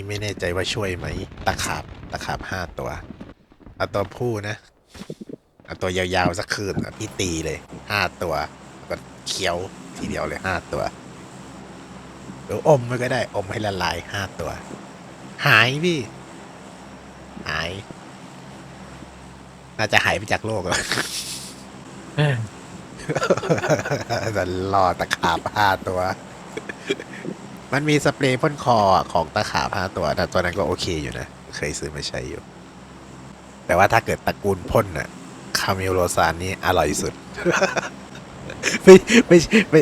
นี้ไม่แน่ใจว่าช่วยไหมตะขาบตะขาบห้าตัวเอาตัวผู้นะเอาตัวยาวๆสักคืนอะพี่ตีเลยห้าตัวแล้วก็เคี้ยวทีเดียวเลยห้าตัวหรืออมไว้ก็ได้ อมให้ละลายห้าตัว หายพี่ หาย น่าจะหายไปจากโลกแล้วจะรอตะขาบห้าตัว มันมีสเปรย์พ่นคอของตะขาบห้าตัวแต่ตัวนั้นก็โอเคอยู่นะ เคยซื้อมาใช้อยู่ แต่ว่าถ้าเกิดตระกูลพ่นน่ะ คาเมลโรซานนี่อร่อยสุด ไม่ไม่ไม่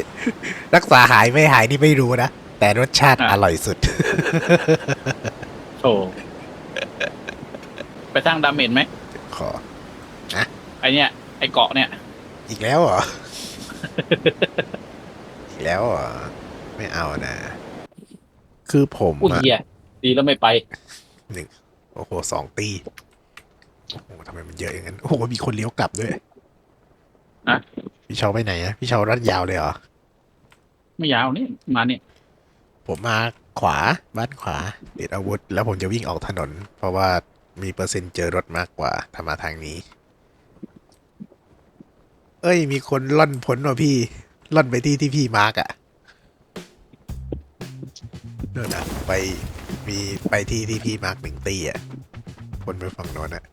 รักษาหายไม่หายนี่ไม่รู้นะ แต่รสชาติอะอร่อยสุดโถไปสร้างดาเมจไหม ขอไอเนี้ยไอเกาะเนี่ย อีกแล้วเหรอ อีกแล้วเหรอ ไม่เอานะ คือผมอุ้ยอะเหี้ยดีแล้วไม่ไปโอ้โหสองตีโอ้โหทำไมมันเยอะอย่างนั้น โอ้โหมีคนเลี้ยวกลับด้วยอะ พี่เชาไปไหนอะพี่เชารัดยาวเลยเหรอ ไม่ยาวนี่มาเนี่ยผมมาขวาบ้านขวาเด็ดอาวุธ แล้วผมจะวิ่งออกถนน เพราะว่ามีเปอร์เซ็นต์เจอรถมากกว่าถ้ามาทางนี้ เอ้ย มีคนล่อนพ้นว่ะพี่ ล่อนไปที่ที่พี่มาร์กอะ นั่นนะไปมีไปที่ที่พี่มาร์กหนึ่งตีอะพ้นไปฝั่งโน้นอะ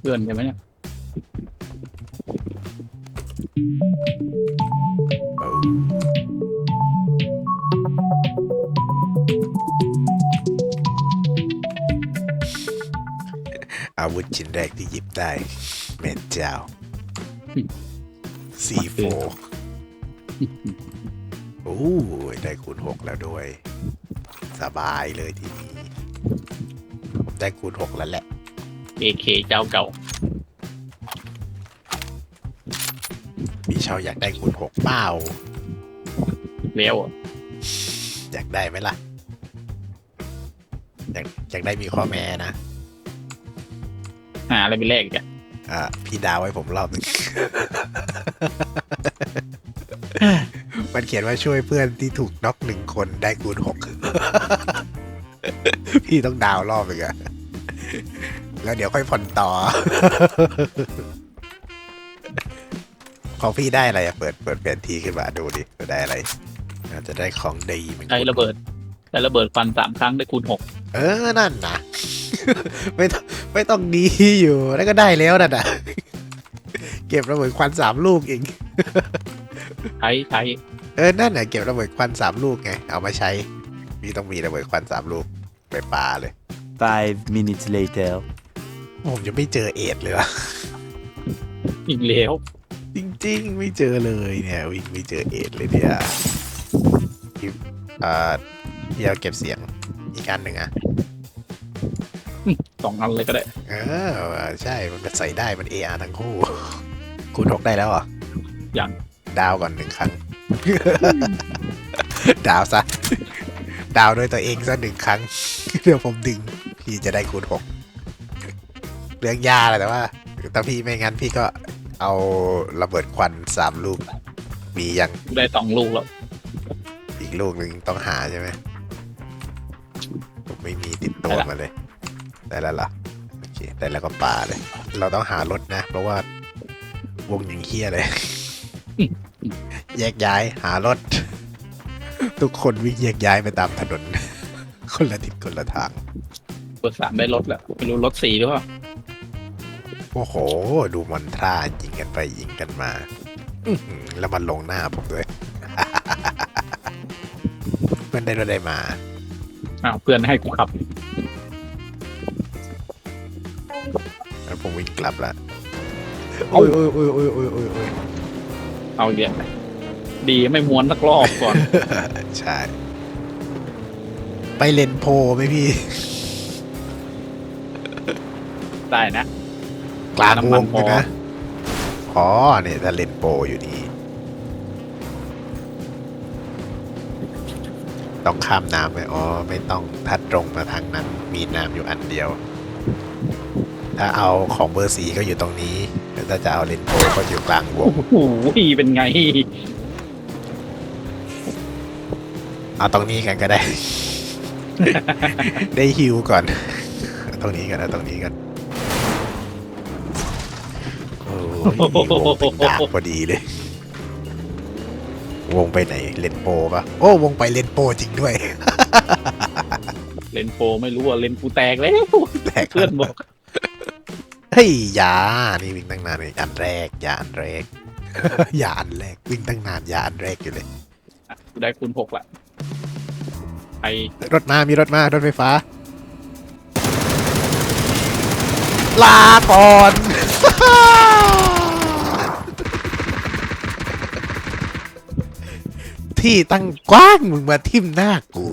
เพื่อนใช่ไหมเนี่ยเอาอาวุธชิ้นแรกที่หยิบได้แมนเจ้าซีโฟ โอ้ยได้คูณหกแล้วด้วย สบายเลยทีนี้ผมได้คูณหกแล้วแหละเอเคเจ้าเก่า พี่เชาอยากได้คูณหกเปล่า แล้วอะอยากได้ไหมล่ะ อยากอยากได้มีข้อแม้นะ หาอะไรไปแลกอีกอะอ่าพี่ดาวไว้ผมรอบหนึ่ง มันเขียนว่าช่วยเพื่อนที่ถูกน็อกหนึ่งคนได้คูณหกพี่ต้องดาวรอบหนึ่งอะแล้วเดี๋ยวค่อยผ่อนต่อ ของพี่ได้อะไรอะเปิดเปิดแผนที่ขึ้นมาดูดิว่าได้อะไรอาจจะได้ของดีเหมือนใช้ระเบิดใช้ระเบิดฟันสามครั้งได้คูณหกเออนั่นนะไม่ต้องไม่ต้องดีอยู่แล้วก็ได้แล้วนั่นน่ะเก็บระเบิดควันสามลูกเอง ใช้ใช้ เออ นั่นน่ะเก็บระเบิดควันสามลูกไง เอามาใช้พี่ต้องมีระเบิดควันสามลูกไปปาเลย Five minutes later. ผมจะไม่เจอเอ็ดเลยวะอีกแล้วจริงๆ ไม่เจอเลยเนี่ยวิ่งไม่เจอเอ็ดเลยเนี่ยพี่อ่าพี่เอาเก็บเสียงอีกอันหนึ่งอะสองอันเลยก็ได้ เออ ใช่ มันใส่ได้มัน AR ทั้งคู่คุณทกได้แล้วเหรอยังดาวก่อนหนึ่งครั้ง ดาวซะ ดาวด้วยตัวเองซะหนึ่งครั้ง เดี๋ยวผมดึง พี่จะได้คูณหกเรื่องยาแหละแต่ว่าถ้าพี่ไม่งั้นพี่ก็เอาระเบิดควันสามลูก มียังได้สองลูกแล้ว อีกลูกหนึ่งต้องหาใช่ไหมผมไม่มีติดตัวมาเลย ได้แล้วเหรอโอเคได้แล้วก็ป่าเลย เราต้องหารถนะ เพราะว่าวงยิงเฮียเลย แยกย้ายหารถ ทุกคนวิ่งแยกย้ายไปตามถนน คนละทิศคนละทางเปิดสามได้รถแล้วไม่รู้รถสี่หรือเปล่าโอ้โห ดูมอนทรายิงกันไปยิงกันมาอื้อหือแล้วมันลงหน้าผมด้วย เพื่อนได้รถได้มา อ้าวเพื่อนให้กูขับ แล้วผมวิ่งกลับละโอ้ยโอ้ยโอ้ยโอ้ยโอ้ยโอ้ยโอ้ยเอาเดีย ดีไม่ม้วนสักรอบก่อน ใช่ ไปเลนโพไหมพี่ ได้นะ กลางวงน้ำมันพอเลยนะ อ๋อเนี่ยถ้าเลนโปรอยู่นี่ต้องข้ามน้ำไหมอ๋อ ไม่ต้องถ้าตรงมาทางนั้น มีน้ำอยู่อันเดียว ถ้าเอาของเบอร์สีก็อยู่ตรงนี้แต่ถ้าจะเอาเลนโปรก็อยู่กลางวโอ้งโหเป็นไง เอาตรงนี้กันก็ได้ ได้ฮิวก่อนเอาตรงนี้กันเอาตรงนี้กันโอ้ยวงเป็นดาบพอดีเลย วงไปไหนเลนโปปะโอ้วงไปเลนโปจริงด้วย เลนโฟไม่รู้ว่าเลนกูแตกแล้วแตก เพื่อนบอกเฮ้ยอยานี่วิ่งตั้งนานเลยอันแรกอยาอันแรกอยาอันแรกวิ่งตั้งนานอยาอันแรกอยู่เลยอะกูได้คูณหกละ ไอรถมา มีรถมา รถไฟฟ้า ลาก่อน ที่ตั้งกว้างมึงมาทิ่มหน้ากู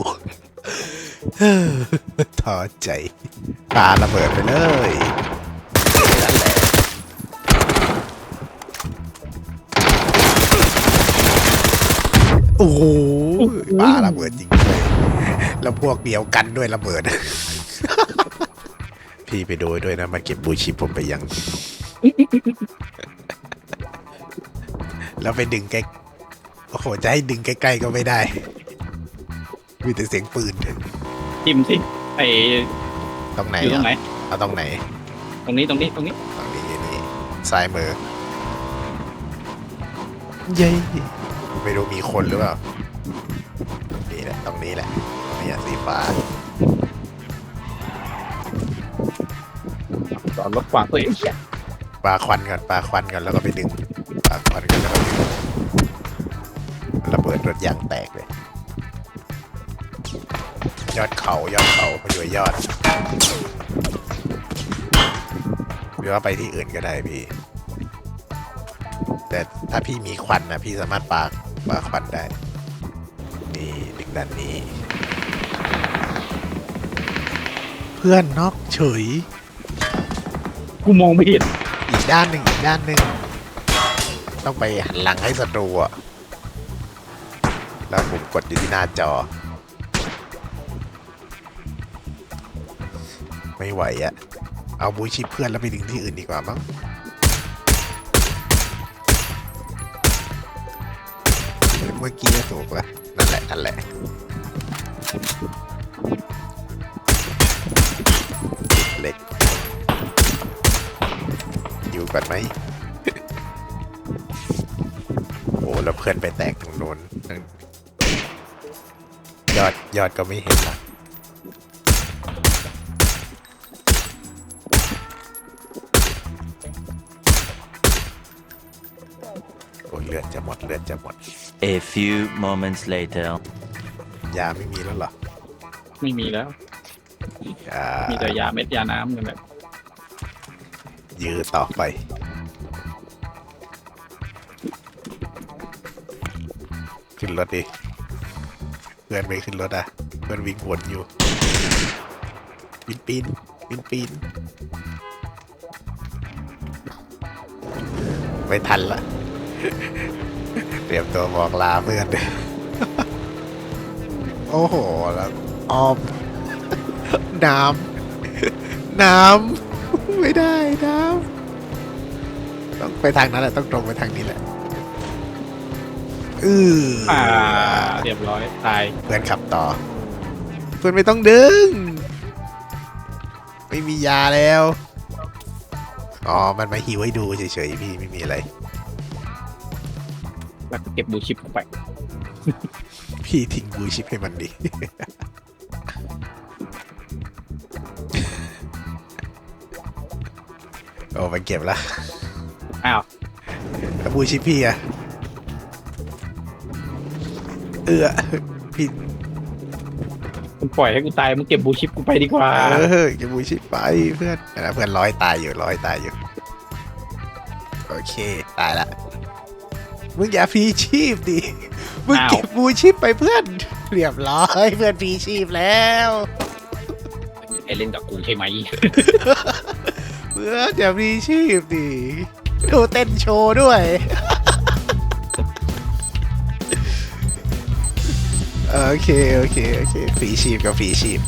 ท้อใจปาระเบิดไปเลยโอ้ ปาระเบิดจริงด้วยแล้วพวกเดียวกันด้วยระเบิด พี่ไปดูด้วยนะมาเก็บบูชิปผมไปยัง แล้วไปดึงใกล้โอ้โหจะให้ดึงใกล้ๆก็ไม่ได้ มีแต่เสียงปืนจิ้มสิไอตรงไหนอยู่ตรงไหนอะเอาตรงไหน ตรงนี้ตรงนี้ตรงนี้ตรงนี้นี่ซ้ายมือเย้ไม่รู้มีคนหรือเปล่า นี่แหละตรงนี้แหละนี่อะสีฟ้าจอดรถขวางตัวเองปลาควันก่อนปลาควันก่อนแล้วก็ไปดึงปลาควันก่อนแล้วก็ดึงระเบิดรถยางแตกเลย ยอดเขายอดเขามาอยู่ยอดหรือว่าไปที่อื่นก็ได้พี่ แต่ถ้าพี่มีควันนะพี่สามารถปาปาควันได้ นี่ดึงด้านนี้ เพื่อนนอกเฉย กูมองไม่เห็นอีกด้านหนึ่งอีกด้านหนึ่งต้องไปหันหลังให้ศัตรูอะแล้วผมกดอยู่ที่หน้าจอ ไม่ไหวอะเอาบูชิปเพื่อนแล้วไปดึงที่อื่นดีกว่ามั้งเมื่อกี้ก็ถูกละ นั่นแหละนั่นแหละเล็กอยู่ก่อนไหมโอ้แล้วเพื่อนไปแตกตรงโน้นยอดยอดก็ไม่เห็นละโอ้ยเลือดจะหมดเลือดจะหมด A few moments later. ยาไม่มีแล้วเหรอไม่มีแล้ว อ่ามีแต่ยาเม็ดยาน้ำกันแบบยื้อต่อไป ขึ้นรถดิเพื่อนไม่ขึ้นรถอะเพื่อนวิ่งวนอยู่ปีนปีนปีนปีนไม่ทันละเตรียมตัวบอกลาเพื่อน โอ้โห แล้วออม น้ำ น้ำ ไม่ได้ น้ำ ต้องไปทางนั้นแหละ ต้องตรงไปทางนี้แหละ อืออ่า เรียบร้อย ตาย เพื่อนขับต่อ เพื่อนไม่ต้องดึง ไม่มียาแล้ว อ๋อ มันมาหิวให้ดูเฉยๆพี่ ไม่มีอะไร แล้วก็เก็บบูชิปเข้าไป พี่ทิ้งบูชิปให้มันดิ โอ้มันเก็บละอ้าวแล้วบูชิปพี่อะเออพี่มึงปล่อยให้กูตายมึงเก็บบูชิปกูไปดีกว่า เออเก็บบูชิปไปเพื่อนนะเพื่อนร้อยตายอยู่ร้อยตายอยู่ โอเค ตายละ มึงอย่าพีชีพดิ มึงอ้าวเก็บบูชิปไปเพื่อน เรียบร้อยเพื่อนพีชีพแล้วไอเล่นกับกูใช่ไหม เพื่อนอย่าพีชีพดิ ดูเต้นโชว์ด้วย โอเค โอเค โอเคฟรีชีพกับฟรีชีพ